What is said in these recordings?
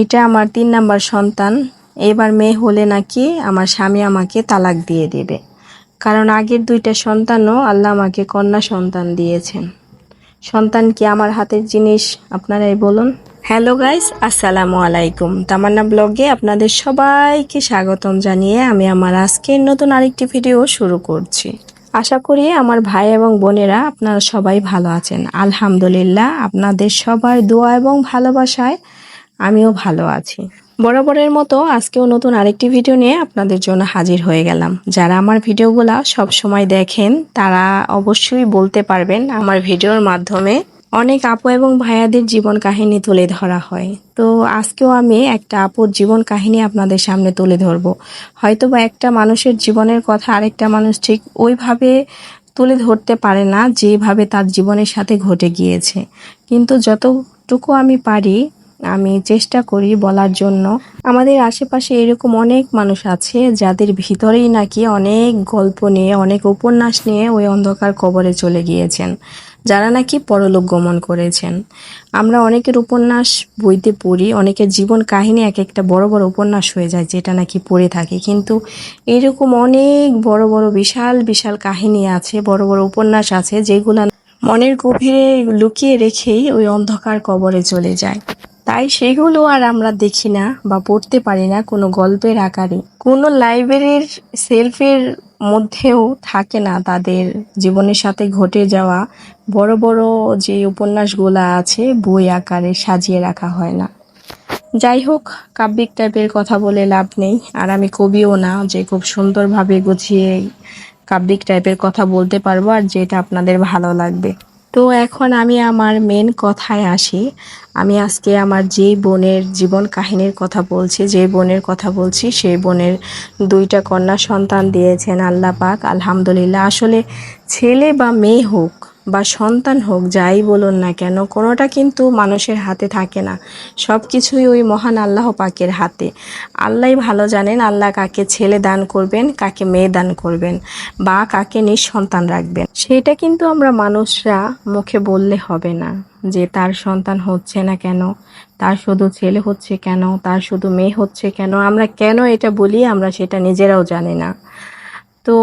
এটা আমার তিন নাম্বার সন্তান। এবার মেয়ে হলে নাকি আমার স্বামী আমাকে তালাক দিয়ে দেবে। কারণ আগের দুইটা সন্তানও আল্লাহ আমাকে কন্যা সন্তান দিয়েছেন। সন্তান কি আমার হাতের জিনিস? আপনারাই বলুন। হ্যালো গাইস, আসসালামু আলাইকুম। তামান্না ব্লগে আপনাদের সবাইকে স্বাগতম জানিয়ে আমি আমার আজকের নতুন আরেকটি ভিডিও শুরু করছি। আশা করি আমার ভাই এবং বোনেরা আপনারা সবাই ভালো আছেন। আলহামদুলিল্লাহ, আপনাদের সবার দোয়া এবং ভালোবাসায় আমিও ভালো আছি। বরাবরের মতো আজকেও নতুন আরেকটি ভিডিও নিয়ে আপনাদের জন্য হাজির হয়ে গেলাম। যারা আমার ভিডিওগুলা সব সময় দেখেন, তারা অবশ্যই বলতে পারবেন আমার ভিডিওর মাধ্যমে অনেক আপু এবং ভাইয়াদের জীবন কাহিনী তুলে ধরা হয়। তো আজকেও আমি একটা আপুর জীবন কাহিনী আপনাদের সামনে তুলে ধরবো। হয়তো বা একটা মানুষের জীবনের কথা আরেকটা মানুষ ঠিক ওইভাবে তুলে ধরতে পারে না, যেভাবে তার জীবনের সাথে ঘটে গিয়েছে। কিন্তু যতটুকু আমি পারি আমি চেষ্টা করি বলার জন্য। আমাদের আশেপাশে এরকম অনেক মানুষ আছে যাদের ভিতরেই নাকি অনেক গল্প নিয়ে, অনেক উপন্যাস নিয়ে ওই অন্ধকার কবরে চলে গিয়েছেন, যারা নাকি পরলোক গমন করেছেন। আমরা অনেকের উপন্যাস বইতে পড়ি, অনেকের জীবন কাহিনী এক একটা বড় বড় উপন্যাস হয়ে যায় যেটা নাকি পড়ে থাকে। কিন্তু এরকম অনেক বড় বড় বিশাল বিশাল কাহিনী আছে, বড় বড় উপন্যাস আছে যেগুলো মনের গভীরে লুকিয়ে রেখেই ওই অন্ধকার কবরে চলে যায়। তাই সেগুলো আর আমরা দেখি না বা পড়তে পারি না কোনো গল্পের আকারে। কোনো লাইব্রেরির সেলফের মধ্যেও থাকে না তাদের জীবনের সাথে ঘটে যাওয়া বড় বড় যে উপন্যাসগুলো আছে, বই আকারে সাজিয়ে রাখা হয় না। যাই হোক, কাব্যিক টাইপের কথা বলে লাভ নেই, আর আমি কবিও না যে খুব সুন্দরভাবে গুছিয়ে কাব্যিক টাইপের কথা বলতে পারব আর যেটা আপনাদের ভালো লাগবে। তো এখন আমি আমার মেন কথায় আসি। আমি আজকে আমার যেই বোনের জীবন কাহিনীর কথা বলছি যে বোনের কথা বলছি, সেই বোনের দুইটা কন্যা সন্তান দিয়েছেন আল্লাহ পাক আলহামদুলিল্লাহ। আসলে ছেলে বা মেয়ে হোক বা সন্তান হোক, যাই বলুন না কেন, কোনোটা কিন্তু মানুষের হাতে থাকে না। সব কিছুই ওই মহান আল্লাহ পাকের হাতে। আল্লাহ ভালো জানেন আল্লাহ কাকে ছেলে দান করবেন, কাকে মেয়ে দান করবেন, বা কাকে নিঃসন্তান রাখবেন। সেটা কিন্তু আমরা মানুষরা মুখে বললে হবে না যে তার সন্তান হচ্ছে না কেন, তার শুধু ছেলে হচ্ছে কেন, তার শুধু মেয়ে হচ্ছে কেন, আমরা কেন এটা বলি আমরা সেটা নিজেরাও জানি না। তো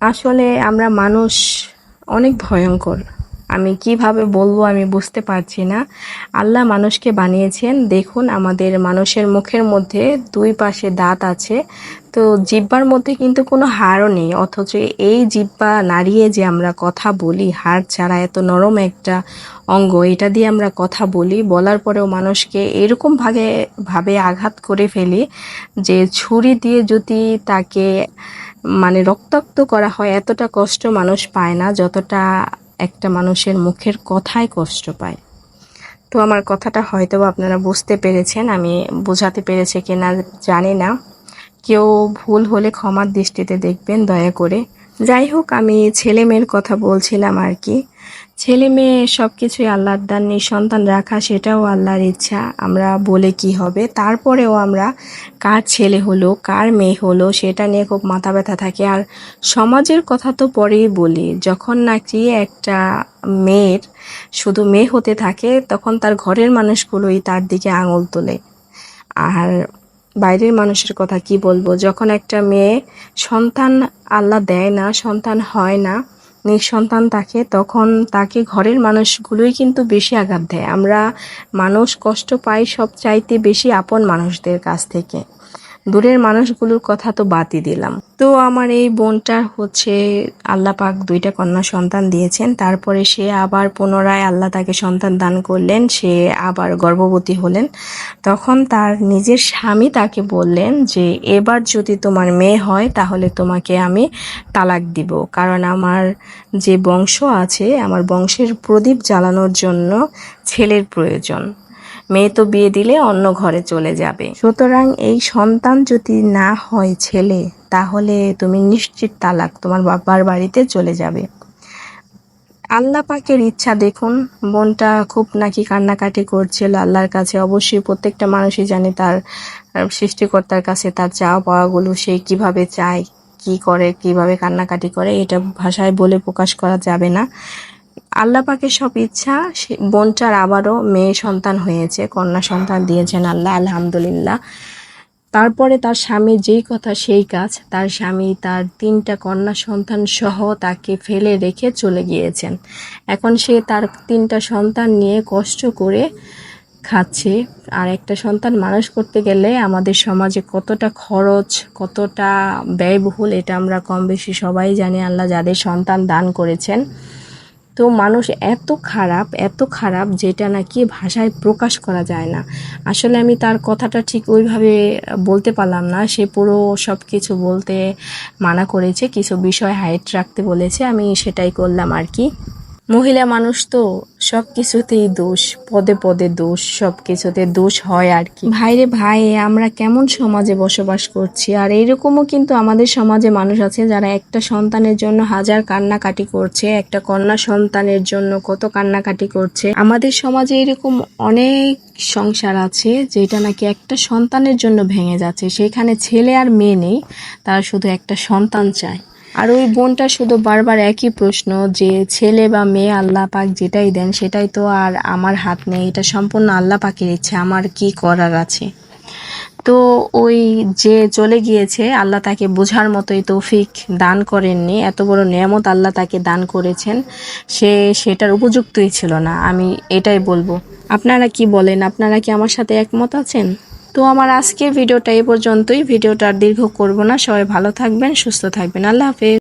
আসলে আমরা মানুষ অনেক ভয়ঙ্কর। আমি কীভাবে বলব আমি বুঝতে পারছি না। আল্লাহ মানুষকে বানিয়েছেন। দেখুন, আমাদের মানুষের মুখের মধ্যে দুই পাশে দাঁত আছে। তো জিব্বার মধ্যে কিন্তু কোনো হাড়ও নেই। অথচ এই জিব্বা নাড়িয়ে যে আমরা কথা বলি, হাড় ছাড়া এত নরম একটা অঙ্গ, এটা দিয়ে আমরা কথা বলি, বলার পরেও মানুষকে এরকম ভাবে ভাবে আঘাত করে ফেলি যে ছুরি দিয়ে যদি তাকে মানে রক্তাক্ত করা হয়, এতটা কষ্ট মানুষ পায় না যতটা একটা মানুষের মুখের কথায় কষ্ট পায়। তো আমার কথাটা হয়তো আপনারা বুঝতে পেরেছেন, আমি বোঝাতে পেরেছে কিনা জানি না। কেউ ভুল হলে ক্ষমার দৃষ্টিতে দেখবেন, দয়া করে। যাই হোক, আমি ছেলে মেয়ের কথা বলছিলাম আর কি। ছেলে মেয়ে সব কিছুই আল্লাহর দান সন্তান রাখা, সেটাও আল্লাহর ইচ্ছা। আমরা বলে কি হবে? তারপরেও আমরা কার ছেলে হলো, কার মেয়ে হলো, সেটা নিয়ে খুব মাথা ব্যথা থাকে। আর সমাজের কথা তো পরেই বলি, যখন নাকি একটা মেয়ের শুধু মেয়ে হতে থাকে, তখন তার ঘরের মানুষগুলোই তার দিকে আঙুল তোলে। আর বাইরের মানুষের কথা কি বলব? যখন একটা মেয়ে সন্তান আল্লাহ দেয় না, সন্তান হয় না নিঃসন্তান থাকে, তখন তাকে ঘরের মানুষগুলোই কিন্তু বেশি আঘাত দেয়। আমরা মানুষ কষ্ট পাই সব চাইতে বেশি আপন মানুষদের কাছ থেকে। দূরের মানুষগুলোর কথা তো বাদই দিলাম। তো আমার এই বোনটা হচ্ছে আল্লাহ পাক দুইটা কন্যা সন্তান দিয়েছেন। তারপরে সে আবার পুনরায় আল্লাহ তাকে সন্তান দান করলেন। সে আবার গর্ভবতী হলেন। তখন তার নিজের স্বামী তাকে বললেন যে, এবার যদি তোমার মেয়ে হয়, তাহলে তোমাকে আমি তালাক দিব। কারণ আমার যে বংশ আছে, আমার বংশের প্রদীপ জ্বালানোর জন্য ছেলের প্রয়োজন। মেয়ে তো বিয়ে দিলে অন্য ঘরে চলে যাবে। সুতরাং এই সন্তান যদি না হয় ছেলে, তাহলে তুমি নিশ্চিত তালাক তোমার বাবার বাড়িতে চলে যাবে। আল্লাহ পাকের ইচ্ছা দেখুন, বোনটা খুব নাকি কান্নাকাটি করছিল। আল্লাহর কাছে অবশ্যই প্রত্যেকটা মানুষই জানে তার সৃষ্টিকর্তার কাছে তার চাওয়া পাওয়াগুলো সে কীভাবে চায়, কি করে, কীভাবে কান্নাকাটি করে, এটা ভাষায় বলে প্রকাশ করা যাবে না। আল্লাহ পাকের সব ইচ্ছা বোনটার আবারও মেয়ে সন্তান হয়েছে, কন্যা সন্তান দিয়েছেন আল্লাহ, আলহামদুলিল্লাহ। তারপরে তার স্বামীর যেই কথা সেই কাজ, তার স্বামী তার তিনটা কন্যা সন্তান সহ তাকে ফেলে রেখে চলে গিয়েছেন। এখন সে তার তিনটা সন্তান নিয়ে কষ্ট করে খাচ্ছে। আর একটা সন্তান মানুষ করতে গেলে আমাদের সমাজে কতটা খরচ, কতটা ব্যয়বহুল এটা আমরা কম বেশি সবাই জানি, আল্লাহ যাদের সন্তান দান করেছেন। তো মানুষ এত খারাপ এত খারাপ যেটা নাকি ভাষায় প্রকাশ করা যায় না। আসলে আমি তার কথাটা ঠিক ওইভাবে বলতে পারলাম না। সে পুরো সব কিছু বলতে মানা করেছে, কিছু বিষয় হাইট রাখতে বলেছে। আমি সেটাই করলাম আর কি। মহিলা মানুষ তো সব কিছুতেই দোষ, পদে পদে দোষ সব কিছুতে দোষ হয় আর কি। ভাইরে ভাই, আমরা কেমন সমাজে বসবাস করছি? আর এরকমও কিন্তু আমাদের সমাজে মানুষ আছে যারা একটা সন্তানের জন্য হাজার কান্নাকাটি করছে, একটা কন্যা সন্তানের জন্য কত কান্নাকাটি করছে। আমাদের সমাজে এরকম অনেক সংসার আছে যেটা নাকি একটা সন্তানের জন্য ভেঙে যাচ্ছে। সেখানে ছেলে আর মেয়ে নেই, তারা শুধু একটা সন্তান চায়। আর ওই বোনটা শুধু বারবার একই প্রশ্ন যে ছেলে বা মেয়ে আল্লাহ পাক যেটাই দেন সেটাই তো আর আমার হাত নেই, এটা সম্পূর্ণ আল্লাহ পাকের ইচ্ছে, আমার কি করার আছে? তো ওই যে চলে গিয়েছে, আল্লাহ তাকে বোঝার মতোই তৌফিক দান করেননি, এত বড় নিয়ামত আল্লাহ তাকে দান করেছেন, সে সেটার উপযুক্তই ছিল না, আমি এটাই বলব। আপনারা কি বলেন? আপনারা কি আমার সাথে একমত আছেন? তো আমার আজকের ভিডিওটা এই পর্যন্তই। ভিডিওটা দীর্ঘ করব না। সবাই ভালো থাকবেন, সুস্থ থাকবেন। আল্লাহ হাফেজ।